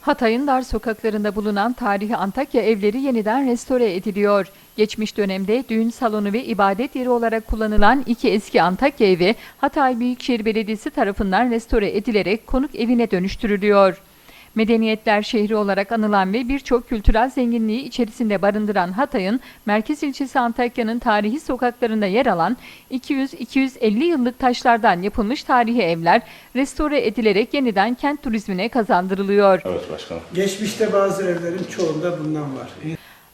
Hatay'ın dar sokaklarında bulunan tarihi Antakya evleri yeniden restore ediliyor. Geçmiş dönemde düğün salonu ve ibadet yeri olarak kullanılan iki eski Antakya evi Hatay Büyükşehir Belediyesi tarafından restore edilerek konuk evine dönüştürülüyor. Medeniyetler şehri olarak anılan ve birçok kültürel zenginliği içerisinde barındıran Hatay'ın merkez ilçesi Antakya'nın tarihi sokaklarında yer alan 200-250 yıllık taşlardan yapılmış tarihi evler restore edilerek yeniden kent turizmine kazandırılıyor. Evet başkanım. Geçmişte bazı evlerin çoğunda bundan var.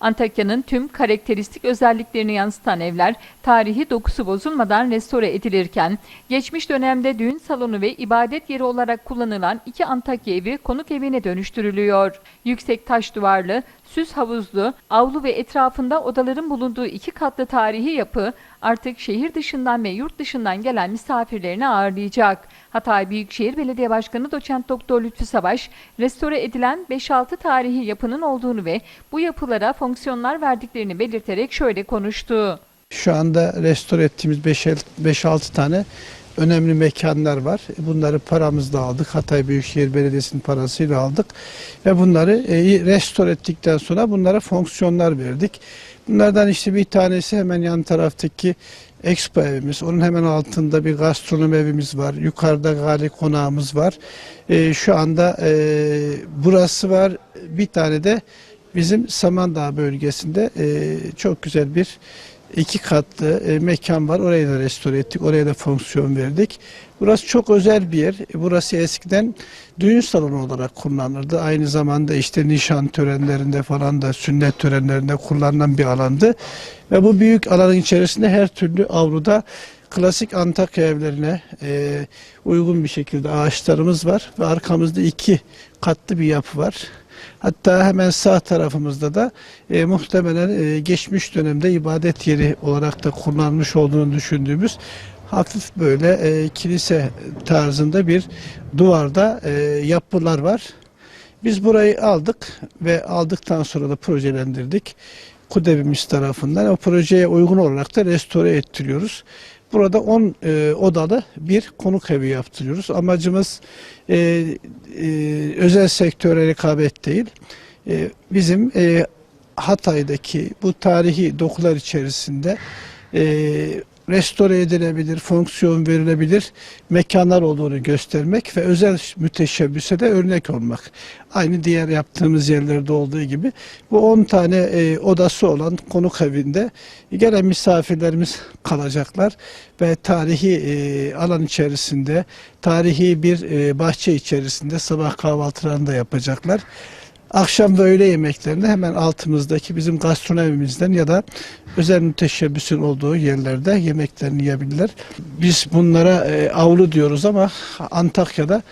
Antakya'nın tüm karakteristik özelliklerini yansıtan evler tarihi dokusu bozulmadan restore edilirken, geçmiş dönemde düğün salonu ve ibadet yeri olarak kullanılan iki Antakya evi konuk evine dönüştürülüyor. Yüksek taş duvarlı, süs havuzlu, avlu ve etrafında odaların bulunduğu iki katlı tarihi yapı artık şehir dışından ve yurt dışından gelen misafirlerini ağırlayacak. Hatay Büyükşehir Belediye Başkanı Doçent Doktor Lütfü Savaş, restore edilen 5-6 tarihi yapının olduğunu ve bu yapılara fonksiyonlar verdiklerini belirterek şöyle konuştu. Şu anda restore ettiğimiz 5-6 tane önemli mekanlar var. Bunları paramızla aldık. Hatay Büyükşehir Belediyesi'nin parasıyla aldık. Ve bunları e, restore ettikten sonra bunlara fonksiyonlar verdik. Bunlardan işte bir tanesi hemen yan taraftaki Expo evimiz. Onun hemen altında bir gastronom evimiz var. Yukarıda gali konağımız var. E, şu anda e, burası var. Bir tane de bizim Samandağ bölgesinde e, çok güzel bir iki katlı e, mekan var. Orayı da restore ettik. Oraya da fonksiyon verdik. Burası çok özel bir yer. Burası eskiden düğün salonu olarak kullanılırdı. Aynı zamanda işte nişan törenlerinde falan da sünnet törenlerinde kullanılan bir alandı. Ve bu büyük alanın içerisinde her türlü avluda klasik Antakya evlerine e, uygun bir şekilde ağaçlarımız var ve arkamızda iki katlı bir yapı var. Hatta hemen sağ tarafımızda da e, muhtemelen e, geçmiş dönemde ibadet yeri olarak da kullanmış olduğunu düşündüğümüz hafif böyle e, kilise tarzında bir duvarda e, yapılar var. Biz burayı aldık ve aldıktan sonra da projelendirdik. KUDEB'imiz tarafından o projeye uygun olarak da restore ettiriyoruz. Burada 10 e, odalı bir konuk evi yaptırıyoruz. Amacımız e, e, özel sektöre rekabet değil. E, bizim e, Hatay'daki bu tarihi dokular içerisinde e, restore edilebilir, fonksiyon verilebilir mekanlar olduğunu göstermek ve özel müteşebbise de örnek olmak. Aynı diğer yaptığımız yerlerde olduğu gibi bu 10 tane e, odası olan konuk evinde gelen misafirlerimiz kalacaklar ve tarihi e, alan içerisinde, tarihi bir e, bahçe içerisinde sabah kahvaltılarını da yapacaklar. Akşam ve öğle yemeklerini hemen altımızdaki bizim gastronomimizden ya da özel müteşebbisin olduğu yerlerde yemeklerini yiyebilirler. Biz bunlara e, avlu diyoruz ama Antakya'da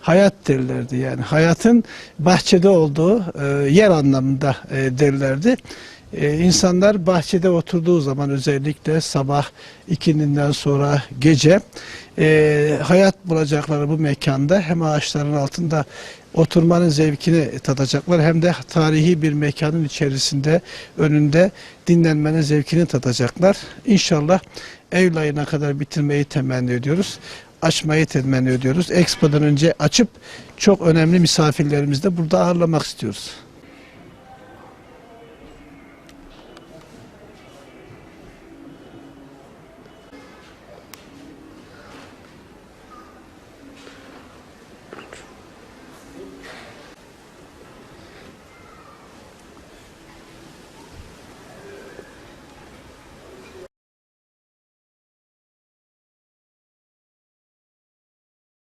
hayat derlerdi yani hayatın bahçede olduğu e, yer anlamında e, derlerdi. E, insanlar bahçede oturduğu zaman özellikle sabah ikindinden sonra gece e, hayat bulacakları bu mekanda hem ağaçların altında oturmanın zevkini tadacaklar hem de tarihi bir mekanın içerisinde önünde dinlenmenin zevkini tadacaklar. İnşallah Eylül ayına kadar bitirmeyi temenni ediyoruz. Açmayı temenni ediyoruz. Expo'dan önce açıp çok önemli misafirlerimizi de burada ağırlamak istiyoruz.